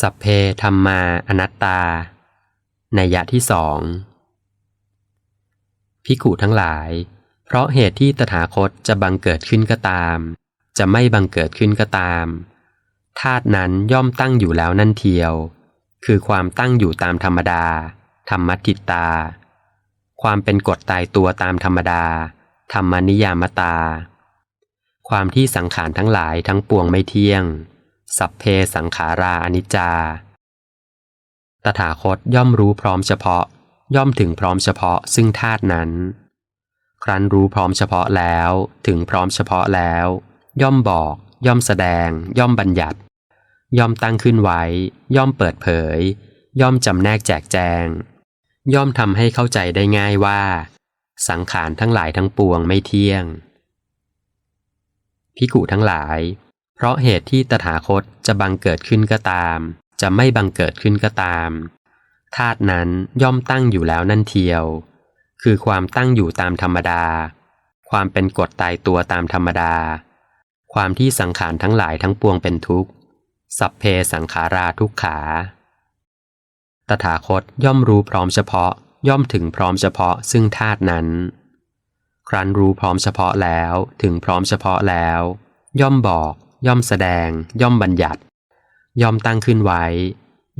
สัพเพธรรมาอนัตตา นัยะที่สองพิขุทั้งหลาย เพราะเหตุที่ตถาคตจะบังเกิดขึ้นก็ตาม จะไม่บังเกิดขึ้นก็ตาม ธาตุนั้นย่อมตั้งอยู่แล้วนั่นเทียว คือความตั้งอยู่ตามธรรมดา ธรรมติตตา ความเป็นกฎตายตัวตามธรรมดา ธรรมนิยามตา ความที่สังขารทั้งหลายทั้งปวงไม่เที่ยง สัพเพสังขาราอนิจจา ตถาคตย่อมรู้พร้อมเฉพาะ ย่อมถึงพร้อมเฉพาะซึ่งธาตุนั้น ครั้นรู้พร้อมเฉพาะแล้วถึงพร้อมเฉพาะแล้ว ย่อมบอก ย่อมแสดง ย่อมบัญญัติ ย่อมตั้งขึ้นไว้ ย่อมเปิดเผย ย่อมจำแนกแจกแจง ย่อมทำให้เข้าใจได้ง่ายว่า สังขารทั้งหลายทั้งปวงไม่เที่ยงพิกุทั้งหลาย เพราะเหตุที่ตถาคตจะบังเกิดขึ้นก็ตาม จะไม่บังเกิดขึ้นก็ตามธาตุนั้นย่อมตั้งอยู่แล้วนั่นเทียว คือความตั้งอยู่ตามธรรมดา ความเป็นกฎตายตัวตามธรรมดา ความที่สังขารทั้งหลายทั้งปวงเป็นทุกข์ สัพเพสังขาราทุกขา ตถาคตย่อมรู้พร้อมเฉพาะ ย่อมถึงพร้อมเฉพาะซึ่งธาตุนั้น ครั้นรู้พร้อมเฉพาะแล้ว ถึงพร้อมเฉพาะแล้ว ย่อมบอก ย่อมแสดง ย่อมบัญญัติ ย่อมตั้งขึ้นไว้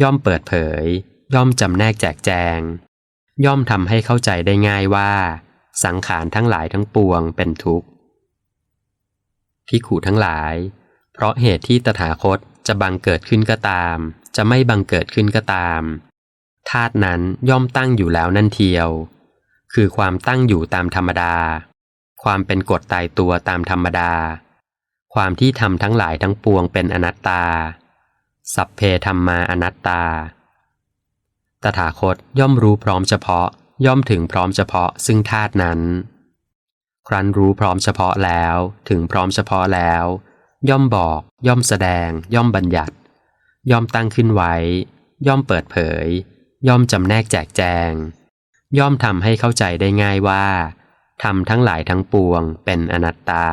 ย่อมเปิดเผย ย่อมจำแนกแจกแจง ย่อมทำให้เข้าใจได้ง่ายว่า สังขารทั้งหลายทั้งปวงเป็นทุกข์พิขูทั้งหลาย เพราะเหตุที่ตถาคตจะบังเกิดขึ้นก็ตาม จะไม่บังเกิดขึ้นก็ตามธาตุนั้นย่อมตั้งอยู่แล้วนั่นเทียว คือความตั้งอยู่ตามธรรมดา ความเป็นกฎตายตัวตามธรรมดา ความที่ทำทั้งหลายทั้งปวงเป็นอนัตตา สัพเพธรรมาอนัตตา ตถาคตย่อมรู้พร้อมเฉพาะ ย่อมถึงพร้อมเฉพาะซึ่งธาตุนั้น ครั้นรู้พร้อมเฉพาะแล้ว ถึงพร้อมเฉพาะแล้ว ย่อมบอก ย่อมแสดง ย่อมบัญญัติ ย่อมตั้งขึ้นไว้ ย่อมเปิดเผย ย่อมจำแนกแจกแจง ย่อมทำให้เข้าใจได้ง่ายว่าทำทั้งหลายทั้งปวงเป็นอนัตตา